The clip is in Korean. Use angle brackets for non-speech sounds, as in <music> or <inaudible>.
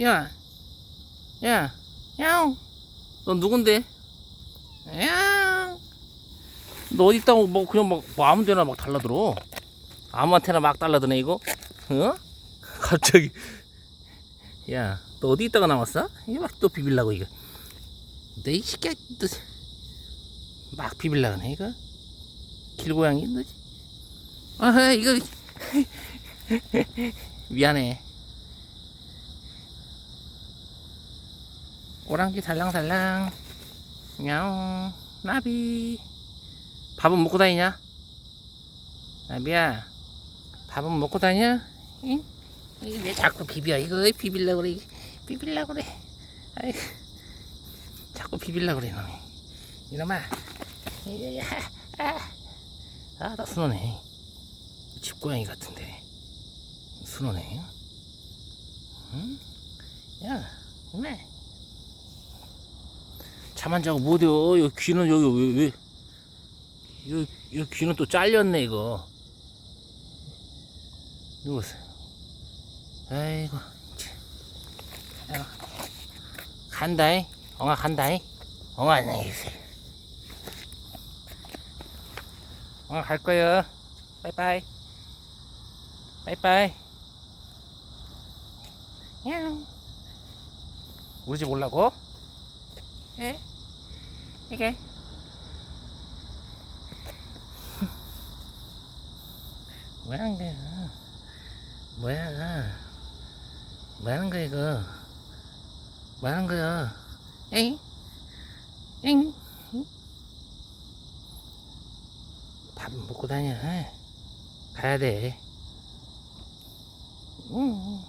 야, 야, 야옹. 너 누군데? 야옹. 너 어디 있다고 뭐 그냥 막, 뭐 아무 데나 막 달라들어. 아무한테나 막 달라드네 이거. 어? <laughs> 갑자기. 야, 너 어디 있다가 나왔어? 이거 막 또 비빌라고 이거. 너 이 새끼야 또막 비빌라 그네 이거. 길고양이 너. 아 이거 <laughs> 미안해. 오랑지 살랑살랑. 야옹 나비. 밥은 먹고 다니냐? 나비야 밥은 먹고 다녀? 응? 이게 왜 자꾸 비벼? 이거 왜 비빌라 그래. 비빌라 그래. 아이 자꾸 비빌라 그래 놈이 이놈아. 아나 순하네. 집고양이 같은데. 순하네. 응? 야 이놈아 잠안 자고 못해요. 여기 귀는 여기 왜, 왜, 여기, 여기 귀는 또 잘렸네, 이거. 이거 보세요. 아이고. 간다이. 엉아 간다이. 엉아 안녕히 계세요. 엉아 갈 거예요. 빠이빠이. 빠이빠이. 냥. 우리 집 올라고? 예? 이게. <laughs> 뭐야 하는 거야? 뭐야? 뭐 하는 거야 이거? 뭐 하는 거야? 에잉 에잉 밥 먹고 다녀. 가야 돼. 응.